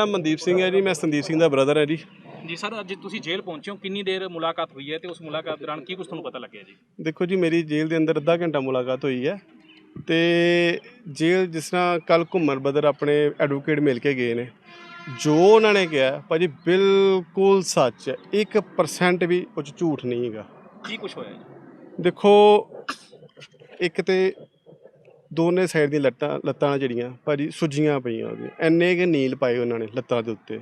ਮੈਂ ਮਨਦੀਪ ਸਿੰਘ ਹੈ ਜੀ ਮੈਂ ਸੰਦੀਪ ਸਿੰਘ ਦਾ ਬ੍ਰਦਰ ਹੈ ਜੀ। ਜੀ ਸਰ ਅੱਜ ਤੁਸੀਂ ਜੇਲ੍ਹ ਪਹੁੰਚੇ ਹੋ ਕਿੰਨੀ ਦੇਰ ਮੁਲਾਕਾਤ ਹੋਈ ਹੈ ਤੇ ਉਸ ਮੁਲਾਕਾਤ ਦੌਰਾਨ ਕੀ ਕੁਝ ਤੁਹਾਨੂੰ ਪਤਾ ਲੱਗਿਆ ਜੀ? ਦੇਖੋ ਜੀ ਮੇਰੀ ਜੇਲ੍ਹ ਦੇ ਅੰਦਰ ਅੱਧਾ ਘੰਟਾ ਮੁਲਾਕਾਤ ਹੋਈ ਹੈ ਤੇ ਜੇਲ੍ਹ ਜਿਸ ਤਰ੍ਹਾਂ ਕੱਲ ਘੁੰਮਣ ਬਦਰ ਆਪਣੇ ਐਡਵੋਕੇਟ ਮਿਲ ਕੇ ਗਏ ਨੇ। ਜੋ ਉਹਨਾਂ ਨੇ ਕਿਹਾ ਭਾਜੀ ਬਿਲਕੁਲ ਸੱਚ ਹੈ 1% ਵੀ ਉਹ ਝੂਠ ਨਹੀਂ ਹੈਗਾ। ਕੀ ਕੁਝ ਹੋਇਆ ਜੀ? ਦੇਖੋ ਇੱਕ ਤੇ ਦੋਨੇ ਸਾਈਡ ਦੀਆਂ ਲੱਤਾਂ ਲੱਤਾਂ ਜਿਹੜੀਆਂ, ਭਾਜੀ ਸੁੱਜੀਆਂ ਪਈਆਂ ਉਹਦੀਆਂ। ਐਨੇ ਕਿ ਨੀਲ ਪਾਏ ਉਹਨਾਂ ਨੇ ਲੱਤਾਂ ਦੇ ਉੱਤੇ।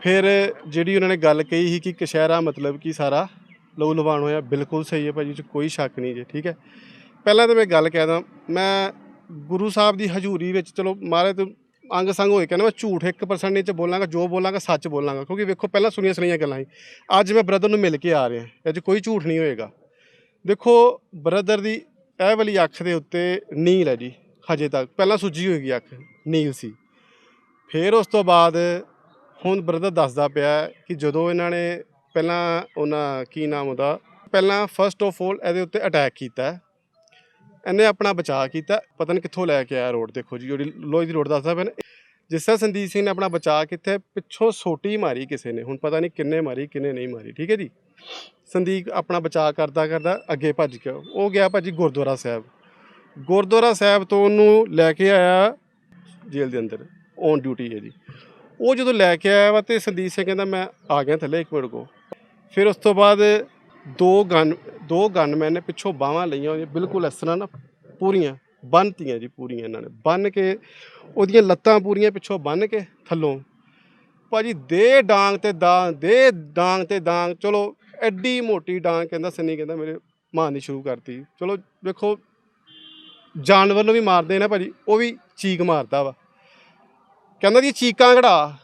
ਫਿਰ ਜਿਹੜੀ ਉਹਨਾਂ ਨੇ ਗੱਲ ਕਹੀ ਸੀ ਕਿ ਕਸ਼ਹਿਰਾ ਮਤਲਬ ਕਿ ਸਾਰਾ ਲਹੂ ਲਵਾਣ ਹੋਇਆ, ਬਿਲਕੁਲ ਸਹੀ ਹੈ ਭਾਜੀ, ਇਹ 'ਚ ਕੋਈ ਸ਼ੱਕ ਨਹੀਂ ਜੇ, ਠੀਕ ਹੈ। ਪਹਿਲਾਂ ਤਾਂ ਮੈਂ ਗੱਲ ਕਹਿਦਾ ਮੈਂ ਗੁਰੂ ਸਾਹਿਬ ਦੀ ਹਜ਼ੂਰੀ ਵਿੱਚ, ਚਲੋ ਮਹਾਰਾਜ ਤੋਂ ਅੰਗ ਸੰਗ ਹੋਏ ਕਹਿੰਦਾ ਮੈਂ ਝੂਠ 1% ਨਹੀਂ ਚ ਬੋਲਾਂਗਾ, ਜੋ ਬੋਲਾਂਗਾ, ਸੱਚ ਬੋਲਾਂਗਾ, ਕਿਉਂਕਿ ਵੇਖੋ ਪਹਿਲਾਂ ਸੁਣੀਆਂ ਸੁਣੀਆਂ ਗੱਲਾਂ ਸੀ। ਅੱਜ ਮੈਂ ਬ੍ਰਦਰ ਨੂੰ ਮਿਲ ਕੇ ਆ ਰਿਹਾ, ਇਹ 'ਚ ਕੋਈ ਝੂਠ ਨਹੀਂ ਹੋਏਗਾ। ਦੇਖੋ ਬ੍ਰਦਰ ਦੀ ਇਹ ਵਾਲੀ ਅੱਖ ਦੇ ਉੱਤੇ ਨੀਲ ਹੈ ਜੀ, ਹਜੇ ਤੱਕ। ਪਹਿਲਾਂ ਸੁੱਜੀ ਹੋਏਗੀ ਅੱਖ, ਨੀਲ ਸੀ। ਫਿਰ ਉਸ ਤੋਂ ਬਾਅਦ ਹੁਣ ਬ੍ਰਦਰ ਦੱਸਦਾ ਪਿਆ ਕਿ ਜਦੋਂ ਇਹਨਾਂ ਨੇ ਪਹਿਲਾਂ ਉਹਨਾਂ, ਕੀ ਨਾਮ ਉਹਦਾ, ਪਹਿਲਾਂ ਫਸਟ ਆਫ ਆਲ ਇਹਦੇ ਉੱਤੇ ਅਟੈਕ ਕੀਤਾ। ਇਹਨੇ ਆਪਣਾ ਬਚਾਅ ਕੀਤਾ। ਪਤਾ ਨਹੀਂ ਕਿੱਥੋਂ ਲੈ ਕੇ ਆਇਆ ਰੋਡ ਦੇਖੋ ਜੀ, ਜਿਹੜੀ ਲੋਹੇ ਦੀ ਰੋਡ ਦੱਸਦਾ ਪਿਆ ਨਾ। ਜਿਸ ਤਰ੍ਹਾਂ ਸੰਦੀਪ ਸਿੰਘ ਨੇ ਆਪਣਾ ਬਚਾਅ ਕੀਤਾ, ਪਿੱਛੋਂ ਸੋਟੀ ਮਾਰੀ ਕਿਸੇ ਨੇ। ਹੁਣ ਪਤਾ ਨਹੀਂ ਕਿੰਨੇ ਮਾਰੀ, ਕਿੰਨੇ ਨਹੀਂ ਮਾਰੀ, ਠੀਕ ਹੈ ਜੀ? ਸੰਦੀਪ ਆਪਣਾ ਬਚਾਅ ਕਰਦਾ ਕਰਦਾ ਅੱਗੇ ਭੱਜ ਗਿਆ। ਉਹ ਗਿਆ ਭਾਜੀ ਗੁਰਦੁਆਰਾ ਸਾਹਿਬ। ਗੁਰਦੁਆਰਾ ਸਾਹਿਬ ਤੋਂ ਉਹਨੂੰ ਲੈ ਕੇ ਆਇਆ ਜੇਲ੍ਹ ਦੇ ਅੰਦਰ ਔਨ ਡਿਊਟੀ ਹੈ ਜੀ। ਉਹ ਜਦੋਂ ਲੈ ਕੇ ਆਇਆ ਵਾ ਤੇ ਸੰਦੀਪ ਸਿੰਘ ਕਹਿੰਦਾ, ਮੈਂ ਆ ਗਿਆ ਥੱਲੇ ਇੱਕ ਮਿੰਟ ਕੋ ਫਿਰ ਉਸ ਤੋਂ ਬਾਅਦ ਦੋ ਗਨ ਦੋ ਗਨਮੈਨ ਨੇ ਪਿੱਛੋਂ ਬਾਹਾਂ ਲਈਆਂ ਹੋਈਆਂ, ਬਿਲਕੁਲ ਇਸ ਤਰ੍ਹਾਂ ਨਾ ਪੂਰੀਆਂ, ਬੰਨਤੀਆਂ ਜੀ ਪੂਰੀਆਂ ਇਹਨਾਂ ਨੇ। ਬੰਨ ਕੇ, ਉਹਦੀਆਂ ਲੱਤਾਂ ਪੂਰੀਆਂ ਪਿੱਛੋਂ ਬੰਨ ਕੇ ਥੱਲੋਂ। ਭਾਜੀ ਦੇ ਡਾਂਗ ਤੇ ਡਾਂਗ, ਦੇ ਡਾਂਗ ਤੇ ਡਾਂਗ, ਚਲੋ ਐਡੀ ਮੋਟੀ ਡਾਂਗ ਕਹਿੰਦਾ ਸੰਨੀ ਕਹਿੰਦਾ ਮੇਰੇ ਮਾਰਨੀ ਸ਼ੁਰੂ ਕਰਤੀ। ਚਲੋ ਵੇਖੋ ਜਾਨਵਰ ਨੂੰ ਵੀ ਮਾਰਦੇ ਨੇ ਭਾਜੀ, ਉਹ ਵੀ ਚੀਕ ਮਾਰਦਾ ਵਾ। ਕਹਿੰਦਾ ਜੀ ਚੀਕਾਂ ਘੜਾ।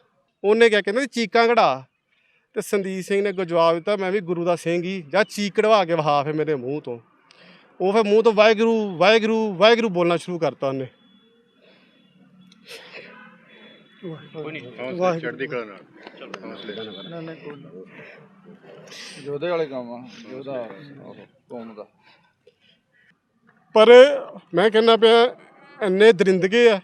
ਉਹਨੇ ਕਿਹਾ, ਕਹਿੰਦਾ ਜੀ ਚੀਕਾਂ ਘੜਾ। ਤੇ ਸੰਦੀਪ ਸਿੰਘ ਨੇ ਅੱਗੋਂ ਜਵਾਬ ਦਿੱਤਾ, ਮੈਂ ਵੀ ਗੁਰੂ ਦਾ ਸਿੰਘ ਹੀ, ਜਾਂ ਚੀਕ ਕਢਵਾ ਕੇ ਵਹਾ ਫੇ ਮੇਰੇ ਮੂੰਹ ਤੋਂ। ਉਹ ਫਿਰ ਮੂੰਹ ਤੋਂ ਵਾਹਿਗੁਰੂ ਵਾਹਿਗੁਰੂ ਵਾਹਿਗੁਰੂ ਬੋਲਣਾ ਸ਼ੁਰੂ ਕਰਤਾ ਉਹਨੇ। ਕੋਈ ਨਹੀਂ ਚੜ੍ਹਦੀ ਕਲਾ ਨਾਲ। ਯੋਧੇ ਵਾਲੇ ਕੰਮ ਆ ਯੋਧਾ ਕੌਮ ਦਾ ਪਰ ਮੈਂ ਕਹਿੰਦਾ ਪਿਆ ਇੰਨੇ ਦਰਿੰਦਗੇ ਆ।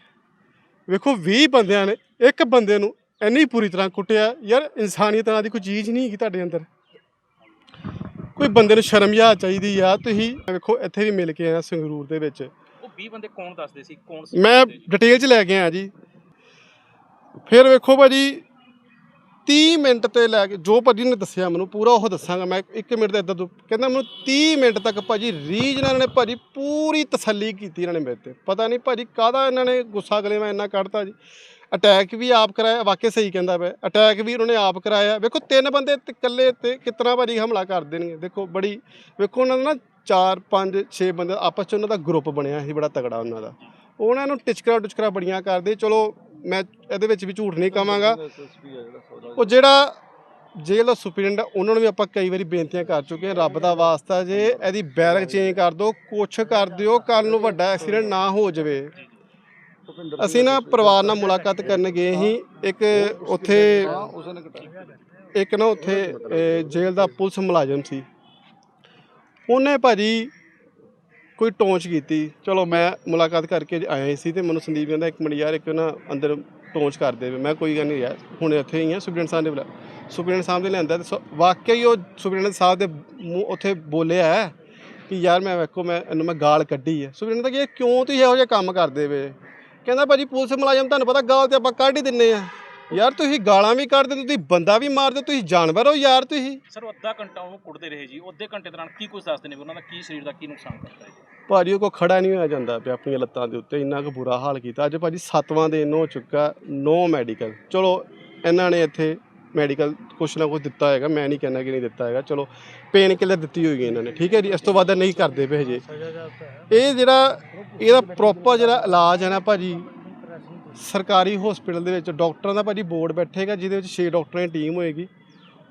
ਵੇਖੋ 20 ਬੰਦਿਆਂ ਨੇ ਇੱਕ ਬੰਦੇ ਨੂੰ ਇੰਨੀ ਪੂਰੀ ਤਰ੍ਹਾਂ ਕੁੱਟਿਆ। ਯਾਰ ਇਨਸਾਨੀਅਤ ਨਾਂ ਦੀ ਕੋਈ ਚੀਜ਼ ਨਹੀਂ ਹੈਗੀ ਤੁਹਾਡੇ ਅੰਦਰ। ਕੋਈ ਬੰਦੇ ਨੂੰ ਸ਼ਰਮ ਯਾ ਚਾਹੀਦੀ ਆ। ਤੁਸੀਂ ਵੇਖੋ ਇੱਥੇ ਵੀ ਮਿਲ ਕੇ ਆਇਆ ਸੰਗਰੂਰ ਦੇ ਵਿੱਚ। ਉਹ 20 ਬੰਦੇ ਕੌਣ ਦੱਸਦੇ ਸੀ? ਕੌਣ ਸੀ ਮੈਂ ਡਿਟੇਲ 'ਚ ਲੈ ਕੇ ਆਇਆ ਜੀ। ਫਿਰ ਵੇਖੋ ਭਾਜੀ 30 ਮਿੰਟ ਤੇ ਲੈ ਕੇ ਜੋ ਭਾਜੀ ਨੇ ਦੱਸਿਆ ਮੈਨੂੰ, ਪੂਰਾ ਉਹ ਦੱਸਾਂਗਾ ਮੈਂ। 1 ਮਿੰਟ ਦਾ ਇਦਾਂ ਤੋਂ ਕਹਿੰਦਾ ਮੈਨੂੰ 30 ਮਿੰਟ ਤੱਕ ਭਾਜੀ ਰੀਜ ਇਹਨਾਂ ਨੇ ਭਾਜੀ ਪੂਰੀ ਤਸੱਲੀ ਕੀਤੀ ਇਹਨਾਂ ਨੇ ਮੇਰੇ ਤੇ। ਪਤਾ ਨਹੀਂ ਭਾਜੀ ਕਾਹਦਾ ਇਹਨਾਂ ਨੇ ਗੁੱਸਾ ਗਲੇ ਮੈਂ ਇੰਨਾ ਕੱਢਤਾ ਜੀ। ਅਟੈਕ ਵੀ ਆਪ ਕਰਾਇਆ ਵਾਕਿਆ ਸਹੀ ਕਹਿੰਦਾ ਪਿਆ। ਅਟੈਕ ਵੀ ਉਹਨਾਂ ਨੇ ਆਪ ਕਰਾਇਆ। ਵੇਖੋ, ਤਿੰਨ ਬੰਦੇ ਤੇ ਇਕੱਲੇ ਤੇ ਕਿਤਨਾ ਭਾਜੀ ਹਮਲਾ ਕਰ ਦੇਣਗੇ। ਦੇਖੋ, ਬੜੀ ਵੇਖੋ ਉਹਨਾਂ ਦਾ ਨਾ 4 5 6 ਬੰਦੇ ਆਪਸ ਚ ਉਹਨਾਂ ਦਾ ਗਰੁੱਪ ਬਣਿਆ ਸੀ, ਬੜਾ ਤਗੜਾ ਉਹਨਾਂ ਦਾ। ਉਹਨਾਂ ਨੂੰ ਟਿਚਕਰਾ ਟੁਚਕਰਾ ਬੜੀਆਂ ਕਰਦੇ। ਚਲੋ ਮੈਂ ਇਹਦੇ ਵਿੱਚ ਵੀ ਝੂਠ ਨਹੀਂ ਸੌਦਾ ਉਹ ਜਿਹੜਾ ਜੇਲ੍ਹ ਦਾ ਸੁਪਰਡੈਂਟ ਉਹਨਾਂ ਨੂੰ ਵੀ ਆਪਾਂ ਕਈ ਵਾਰੀ ਬੇਨਤੀਆਂ ਕਰ ਚੁੱਕੇ ਹਾਂ ਰੱਬ ਦਾ ਵਾਸਤਾ ਜੇ ਇਹਦੀ ਬੈਰਕ ਚੇਂਜ ਕਰ ਦਿਓ ਕੁਛ ਕਰ ਦਿਓ ਕੱਲ ਨੂੰ ਵੱਡਾ ਐਕਸੀਡੈਂਟ ਨਾ ਹੋ ਜਾਵੇ। ਅਸੀਂ ਨਾ ਪਰਿਵਾਰ ਨਾਲ ਮੁਲਾਕਾਤ ਕਰਨ ਗਏ ਸੀ ਇੱਕ ਉੱਥੇ ਇੱਕ ਨਾ ਉੱਥੇ ਜੇਲ੍ਹ ਦਾ ਪੁਲਿਸ ਮੁਲਾਜ਼ਮ ਸੀ। ਉਹਨੇ ਭਾਜੀ ਕੋਈ ਟੌਂਚ ਕੀਤੀ। ਚਲੋ ਮੈਂ ਮੁਲਾਕਾਤ ਕਰਕੇ ਆਇਆ ਹੀ ਸੀ ਤੇ ਮੈਨੂੰ ਸੰਦੀਪ ਕਹਿੰਦਾ, ਇੱਕ ਮਿੰਟ ਯਾਰ, ਇੱਕ ਨਾ ਅੰਦਰ ਟੌਂਚ ਕਰ ਦੇਵੇ ਮੈਂ ਕੋਈ ਗੱਲ ਨਹੀਂ ਯਾਰ, ਹੁਣ ਇੱਥੇ ਹੀ ਆ ਸੁਪਰਡੈਂਟ ਸਾਹਿਬ ਦੇ ਬੁਲਾ ਸੁਪਰਡੈਂਟ ਸਾਹਿਬ ਦੇ ਲਿਆਂਦਾ ਤੇ ਸ- ਵਾਕਿਆ ਹੀ ਉਹ ਸੁਪਰਡੈਂਟ ਸਾਹਿਬ ਦੇ ਮੂੰਹ ਉੱਥੇ ਬੋਲਿਆ ਹੈ ਕਿ ਯਾਰ ਮੈਂ ਵੇਖੋ, ਮੈਂ, ਇਹਨੂੰ ਮੈਂ ਗਾਲ ਕੱਢੀ ਹੈ। ਸੁਪਰਡੈਂਟ ਦਾ ਕਿ ਕਿਉਂ ਤੁਸੀਂ ਇਹੋ ਜਿਹੇ ਕੰਮ ਕਰਦੇ ਵੇ ਕਹਿੰਦਾ ਭਾਜੀ ਪੁਲਿਸ ਮੁਲਾਜ਼ਮ, ਤੁਹਾਨੂੰ ਪਤਾ ਗਾਲ ਤੇ ਆਪਾਂ ਕੱਢ ਹੀ ਦਿੰਨੇ ਆ। ਯਾਰ ਤੁਸੀਂ ਗਾਲਾਂ ਵੀ ਕੱਢਦੇ ਤੁਸੀਂ ਬੰਦਾ ਵੀ ਮਾਰਦੇ ਤੁਸੀਂ ਜਾਨਵਰ ਹੋ ਯਾਰ ਤੁਸੀਂ। ਸਰ ਉਹ ਅੱਧਾ ਘੰਟਾ ਉਹਨੂੰ ਕੁੱਟਦੇ ਰਹੇ ਜੀ। ਉਹ ਅੱਧੇ ਘੰਟੇ ਦੌਰਾਨ ਕੀ ਕੁਝ ਦੱਸਦੇ ਨੇ ਵੀ ਉਹਨਾਂ ਦਾ ਕੀ ਸਰੀਰ ਦਾ ਕੀ ਨੁਕਸਾਨ ਕਰਦਾ ਹੈ ਜੀ? ਭਾਜੀ ਉਹ ਕੋ ਖੜਾ ਨਹੀਂ ਹੋਇਆ ਜਾਂਦਾ ਪਿਆ ਆਪਣੀਆਂ ਲੱਤਾਂ ਦੇ ਉੱਤੇ। ਇੰਨਾ ਕੁ ਬੁਰਾ ਹਾਲ ਕੀਤਾ। ਅੱਜ ਭਾਜੀ ਸੱਤਵਾਂ ਦਿਨ ਹੋ ਚੁੱਕਾ ਨੋ ਮੈਡੀਕਲ ਚਲੋ ਇਹਨਾਂ ਨੇ ਇੱਥੇ ਮੈਡੀਕਲ ਕੁਛ ਨਾ ਕੁਛ ਦਿੱਤਾ ਹੈਗਾ। ਮੈਂ ਨਹੀਂ ਕਹਿੰਦਾ ਕਿ ਨਹੀਂ ਦਿੱਤਾ ਹੈਗਾ। ਚਲੋ ਪੇਨ ਕਿਲਰ ਦਿੱਤੀ ਹੋਈ ਹੈ ਇਹਨਾਂ ਨੇ। ਠੀਕ ਹੈ ਜੀ ਇਸ ਤੋਂ ਵੱਧ ਨਹੀਂ ਕਰਦੇ ਪਏ ਹਜੇ। ਇਹ ਜਿਹੜਾ ਇਹਦਾ ਪ੍ਰੋਪਰ ਜਿਹੜਾ ਇਲਾਜ ਹੈ ਨਾ ਭਾਜੀ ਸਰਕਾਰੀ ਹਸਪੀਟਲ ਦੇ ਵਿੱਚ ਡਾਕਟਰਾਂ ਦਾ ਭਾਜੀ ਬੋਰਡ ਬੈਠੇਗਾ, ਜਿਹਦੇ ਵਿੱਚ 6 ਡਾਕਟਰਾਂ ਦੀ ਟੀਮ ਹੋਏਗੀ।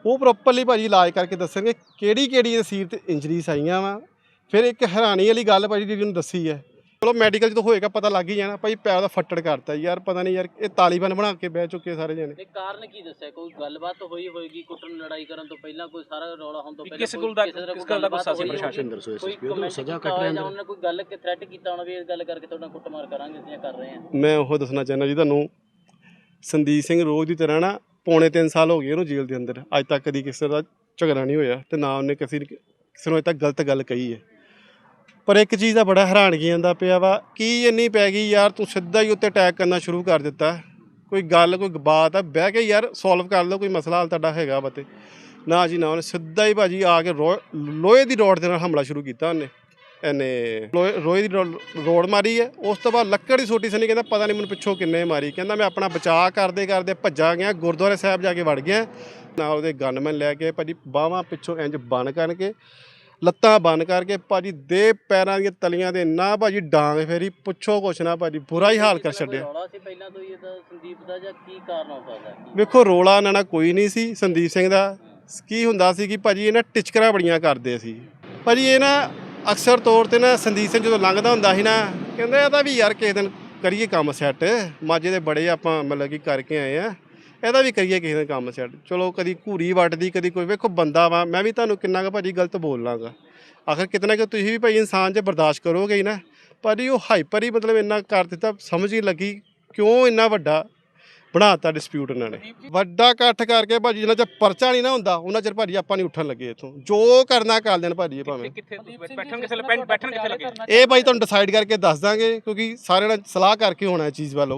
ਉਹ ਪ੍ਰੋਪਰਲੀ ਭਾਜੀ ਇਲਾਜ ਕਰਕੇ ਦੱਸਣਗੇ ਕਿਹੜੀ ਕਿਹੜੀ ਤਸੀਰ ਤੇ ਇੰਜਰੀਜ਼ ਆਈਆਂ ਵਾ। ਫਿਰ ਇੱਕ ਹੈਰਾਨੀ ਵਾਲੀ ਗੱਲ ਭਾਜੀ ਜਿਹੜੀ ਉਹਨੂੰ ਦੱਸੀ ਹੈ ਚਲੋ ਮੈਡੀਕਲ ਜਦੋਂ ਹੋਏਗਾ ਪਤਾ ਲੱਗ ਹੀ ਜਾਣਾ ਭਾਈ ਪੈਰ ਦਾ ਫੱਟੜ ਕਰਤਾ ਯਾਰ ਪਤਾ ਨਹੀਂ ਯਾਰ ਇਹ ਤਾਲੀਬਾਨ ਬਣਾ ਕੇ ਬਹਿ ਚੁੱਕੇ ਸਾਰੇ ਜਣੇ। ਇਹ ਕਾਰਨ ਕੀ ਦੱਸਿਆ? ਕੋਈ ਗੱਲਬਾਤ ਹੋਈ ਹੋਏਗੀ ਕੁੱਟਣ ਲੜਾਈ ਕਰਨ ਤੋਂ ਪਹਿਲਾਂ ਕੋਈ ਸਾਰਾ ਰੌਲਾ ਹੋਣ ਤੋਂ ਪਹਿਲਾਂ ਕਿਸ ਗੱਲ ਦਾ- ਕਿਸੇ ਗੱਲ ਦਾ ਗੁੱਸਾ ਸੀ? ਪ੍ਰਸ਼ਾਸਨ ਦੱਸੋ ਕੋਈ ਐਸਐਸਪੀ ਉਹ ਸਜ਼ਾ ਕੱਟ ਰਹੇ ਅੰਦਰ। ਉਹਨਾਂ ਨੇ ਕੋਈ ਗੱਲ ਕਿ ਥ੍ਰੈਟ ਕੀਤਾ ਹੋਣਾ ਵੀ ਇਸ ਗੱਲ ਕਰਕੇ ਤੁਹਾਡਾ ਕੁੱਟਮਾਰ ਕਰਾਂਗੇ ਅਸੀਂ ਕਰ ਰਹੇ ਹਾਂ? ਮੈਂ ਉਹ ਦੱਸਣਾ ਚਾਹੁੰਦਾ ਜੀ ਤੁਹਾਨੂੰ ਸੰਦੀਪ ਸਿੰਘ ਰੋਜ਼ ਦੀ ਤਰ੍ਹਾਂ ਨਾ ਪੌਣੇ 3 ਸਾਲ ਹੋ ਗਏ ਉਹਨੂੰ ਜੇਲ੍ਹ ਦੇ ਅੰਦਰ ਅੱਜ ਤੱਕ ਕਦੀ ਕਿਸੇ ਦਾ ਝਗੜਾ ਨਹੀਂ ਹੋਇਆ ਤੇ ਨਾ ਉਹਨੇ ਕਿਸੇ ਕਿਸੇ ਨੂੰ ਅਜੇ ਤੱਕ ਗਲਤ ਗੱਲ ਕਹੀ ਹੈ। ਪਰ ਇੱਕ ਚੀਜ਼ ਦਾ ਬੜਾ ਹੈਰਾਨਗੀ ਆਂਦਾ ਪਿਆ ਵਾ, ਕੀ ਇੰਨੀ ਪੈ ਗਈ ਯਾਰ, ਤੂੰ ਸਿੱਧਾ ਹੀ ਉੱਤੇ ਅਟੈਕ ਕਰਨਾ ਸ਼ੁਰੂ ਕਰ ਦਿੱਤਾ। ਕੋਈ ਗੱਲ, ਕੋਈ ਬਾਤ ਆ, ਬਹਿ ਕੇ ਯਾਰ ਸੋਲਵ ਕਰ ਲਓ, ਕੋਈ ਮਸਲਾ ਹਾਲ ਤੁਹਾਡਾ ਹੈਗਾ ਵਾ ਤੇ। ਨਾ ਜੀ, ਨਾ ਉਹਨੇ ਸਿੱਧਾ ਹੀ ਭਾਜੀ ਆ ਕੇ ਰੋ- ਲੋਹੇ ਦੀ ਰੋਡ ਦੇ ਨਾਲ ਹਮਲਾ ਸ਼ੁਰੂ ਕੀਤਾ ਉਹਨੇ। ਇਹਨੇ ਲੋਹੇ ਲੋਹੇ ਦੀ ਰੋ- ਰੋਡ ਮਾਰੀ ਹੈ। ਉਸ ਤੋਂ ਬਾਅਦ ਲੱਕੜ ਦੀ ਛੋਟੀ ਸਨੀ ਕਹਿੰਦਾ, ਪਤਾ ਨਹੀਂ ਮੈਨੂੰ ਪਿੱਛੋਂ ਕਿੰਨੇ ਮਾਰੀ। ਕਹਿੰਦਾ, ਮੈਂ ਆਪਣਾ ਬਚਾਅ ਕਰਦੇ ਕਰਦੇ ਭੱਜਾ ਗਿਆ, ਗੁਰਦੁਆਰੇ ਸਾਹਿਬ ਜਾ ਕੇ ਵੜ ਗਿਆ। ਨਾਲ ਉਹਦੇ ਗਨਮੈਨ ਲੈ ਕੇ ਭਾਜੀ ਬਾਹਾਂ ਪਿੱਛੋਂ ਇੰਜ ਬੰਨ ਕਰਕੇ ਲੱਤਾਂ ਬੰਨ ਕਰਕੇ ਭਾਜੀ ਦੇ ਪੈਰਾਂ ਦੀਆਂ ਤਲੀਆਂ ਦੇ ਨਾ ਭਾਜੀ ਡਾਂਗ ਫੇਰੀ ਪੁੱਛੋ ਕੁਛ ਨਾ ਭਾਜੀ ਬੁਰਾ ਹੀ ਹਾਲ ਕਰ ਛੱਡਿਆ। ਰੌਲਾ ਸੀ ਪਹਿਲਾਂ ਤੋਂ ਹੀ ਇਹਦਾ ਸੰਦੀਪ ਦਾ ਜਾਂ ਕੀ ਕਾਰਨ ਹੋ ਸਕਦਾ? ਹੈ? ਵੇਖੋ ਰੋਲਾ ਇਹਨਾਂ ਨਾਲ ਕੋਈ ਨਹੀਂ ਸੀ ਸੰਦੀਪ ਸਿੰਘ ਦਾ। ਕੀ ਹੁੰਦਾ ਸੀ ਕਿ ਭਾਜੀ ਇਹਨਾਂ ਟਿਚਕਰਾਂ ਬੜੀਆਂ ਕਰਦੇ ਸੀ। ਭਾਜੀ ਇਹ ਨਾ ਅਕਸਰ ਤੌਰ ਤੇ ਨਾ ਸੰਦੀਪ ਸਿੰਘ ਜਦੋਂ ਲੰਘਦਾ ਹੁੰਦਾ ਸੀ ਨਾ ਕਹਿੰਦਾ ਇਹਦਾ ਵੀ ਯਾਰ ਕਿਸੇ ਦਿਨ ਕਰੀਏ ਕੰਮ ਸੈੱਟ ਮਾਝੇ ਦੇ ਬੜੇ ਆਪਾਂ ਮਤਲਬ ਕਿ ਕਰਕੇ ਆਏ ਆ। ਇਹਦਾ ਵੀ ਕਰੀਏ ਕਿਸੇ ਦਿਨ ਕੰਮ ਸੈੱਟ ਚਲੋ ਕਦੀ ਘੂਰੀ ਵੱਟਦੀ ਕਦੀ ਕੋਈ। ਵੇਖੋ ਬੰਦਾ ਵਾ ਮੈਂ ਵੀ ਤੁਹਾਨੂੰ ਕਿੰਨਾ ਕੁ ਭਾਜੀ ਗਲਤ ਬੋਲ ਲਾਂਗਾ ਆਖਰ ਕਿਤਨਾ ਕਿ ਤੁਸੀਂ ਵੀ ਭਾਈ ਇਨਸਾਨ 'ਚ ਬਰਦਾਸ਼ਤ ਕਰੋਗੇ ਹੀ ਨਾ। ਭਾਜੀ ਉਹ ਹਾਈਪਰ ਹੀ ਮਤਲਬ ਇੰਨਾ ਕਰ ਦਿੱਤਾ ਸਮਝ ਹੀ ਲੱਗੀ ਕਿਉਂ ਇੰਨਾ ਵੱਡਾ ਬਣਾਤਾ ਡਿਸਪਿਊਟ ਇਹਨਾਂ ਨੇ। ਵੱਡਾ ਇਕੱਠ ਕਰਕੇ ਭਾਜੀ ਜਿੰਨਾ ਚਿਰ ਪਰਚਾ ਨਹੀਂ ਨਾ ਹੁੰਦਾ ਉਹਨਾਂ ਚਿਰ ਭਾਜੀ ਆਪਾਂ ਨਹੀਂ ਉੱਠਣ ਲੱਗੇ ਇੱਥੋਂ। ਜੋ ਕਰਨਾ ਕਰ ਦੇਣ ਭਾਜੀ ਇਹ ਭਾਵੇਂ। ਕਿੱਥੇ ਬੈਠਣ ਕਿੱਥੇ ਲੱਗੇ ਇਹ ਭਾਈ ਤੁਹਾਨੂੰ ਡਿਸਾਈਡ ਕਰਕੇ ਦੱਸ ਦਾਂਗੇ ਕਿਉਂਕਿ ਸਾਰਿਆਂ ਨਾਲ ਸਲਾਹ ਕਰਕੇ ਹੋਣਾ ਇਹ ਚੀਜ਼ ਵੱਲ।